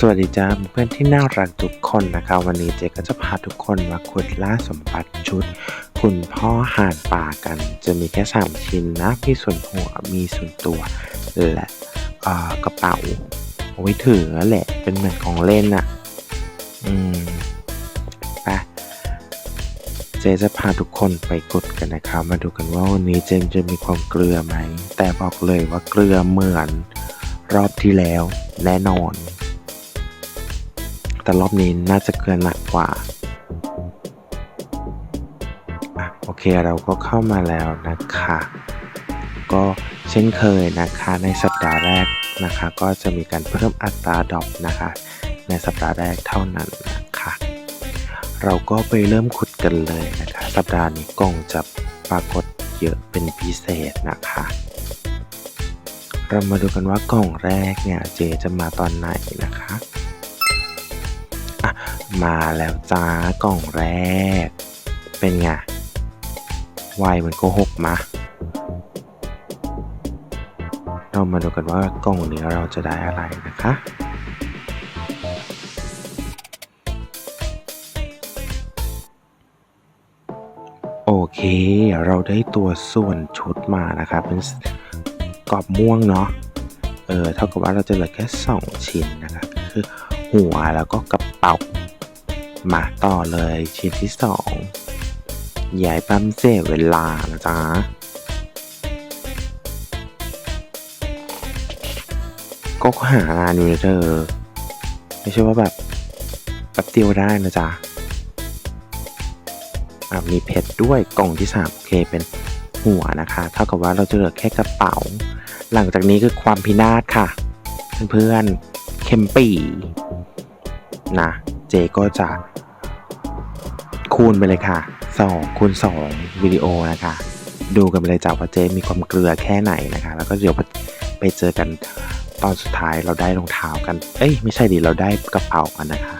สวัสดีจ้าเพื่อนที่น่ารักทุกคนนะคะวันนี้เจก็จะพาทุกคนมาขุดล่าสมบัติชุด คุณพ่อห่านป่ากัน จะมีแค่สามชิ้นนะมีส่วนหัวมีส่วนตัว และกระเป๋าเอาไว้ถือแหละเป็นเหมือนของเล่นอะ่ะ อืมไปเจจะพาทุกคนไปกดกันนะคะมาดูกันว่าวันนี้เจมจะมีความเกลือไหม แต่บอกเลยว่าเกลือเหมือนรอบที่แล้วแน่นอน แต่รอบนี้น่าจะเกลือหนักกว่าอโอเคเราก็เข้ามาแล้วนะคะ ก็เช่นเคยนะคะในสัปดาห์แรกนะคะ ก็จะมีการเพิ่มอัตราดอปนะคะ ในสัปดาห์แรกเท่านั้นนะคะ เราก็ไปเริ่มขุดกันเลยนะคะ สัปดาห์นี้กล่องจะปรากฏเยอะเป็นพิเศษนะคะ เรามาดูกันว่ากล่องแรกเนี่ยเจจะมาตอนไหนนะคะ มาแล้วจ้ากล่องแรก เป็นไงวเหมันโกหกมาเรามาดูกันว่ากล่องนี้เราจะได้อะไรนะคะ โอเค เราได้ตัวส่วนชุดมานะคะ เป็นกรอบม่วงเนาะ เออ เท่ากับว่าเราจะเหลือแค่ 2 ชิ้นนะคะ คือหัวแล้วก็กระเป๋า มาต่อเลยชิ้นที่2ใหญ่ปั๊มเสียเวลานะจ๊ะก็หางานอยู่นะเธอ ไม่ใช่ว่าแบบแป๊บเดียวได้นะจ๊ะอะมีเพชรด้วยกล่องที่3โอเคเป็นหัวนะคะ เท่ากับว่าเราจะเหลือแค่กระเป๋า หลังจากนี้คือความพินาศค่ะ เพื่อนๆเคมปีนะ เจก็จะ คูณไปเลยค่ะ2คูณ2วิดีโอนะคะ ดูกันไปเลยจ้าว่าเจมีความเกลือแค่ไหนนะคะ แล้วก็เดี๋ยวไปเจอกันตอนสุดท้ายเราได้รองเท้ากัน เอ้ยไม่ใช่ดิเราได้กระเป๋ากันนะคะ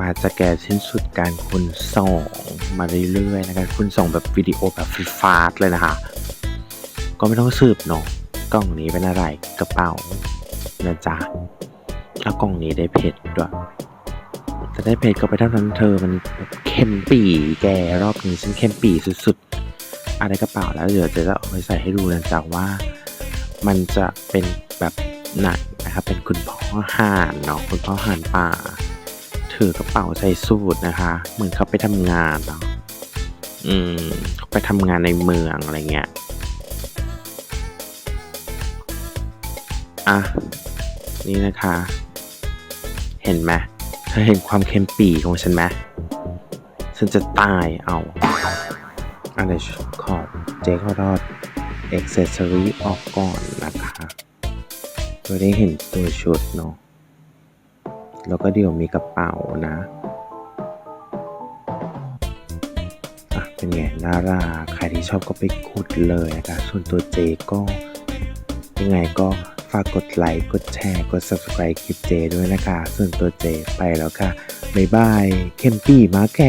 มาจะแก่ชิ้นสุดการคุณส่งมาเรื่อยๆนะคะคุณส่งแบบวิดีโอแบบฟรีฟาสเลยนะคะ ก็ไม่ต้องสืบเนาะกล่องนี้เป็นอะไรกระเป๋านะจ๊ะแล้วกล่องนี้ได้เพชรด้วยจะได้เพชรก็ไปเท่านั้นเธอมันเข้มปีแกรอบนี้ฉันเข้มปีสุดๆอะไรกระเป๋าแล้วเดี๋ยวจะเอาไปใส่ให้ดูนะจ๊ะว่า มันจะเป็นแบบไหนนะครับเป็นคุณพ่อห่านเนาะคุณพ่อห่านป่า ถือกระเป๋าใส่สูทนะคะ เหมือนเขาไปทำงานเนาะอืมเขาไปทำงานในเมืองอะไรเงี้ย อะ นี่นะคะ เห็นไหมเธอเห็นความเค็มปีของฉันไหมฉันจะตายเอาอะไรขอบเจ๊ขอรอด e อ c e s s o r y ออกก่อนนะคะเพื่อได้เห็นตัวชุดเนาะ แล้วก็เดี๋ยวมีกระเป๋านะอะเป็นไงน่ารักใครที่ชอบก็ไปขุดเลยนะคะส่วนตัวเจก็ยังไงก็ฝากกดไลค์ กดแชร์ กด subscribe คลิปเจด้วยนะคะ ส่วนตัวเจไปแล้วค่ะ บ๊ายบาย เข้มปี้มาแก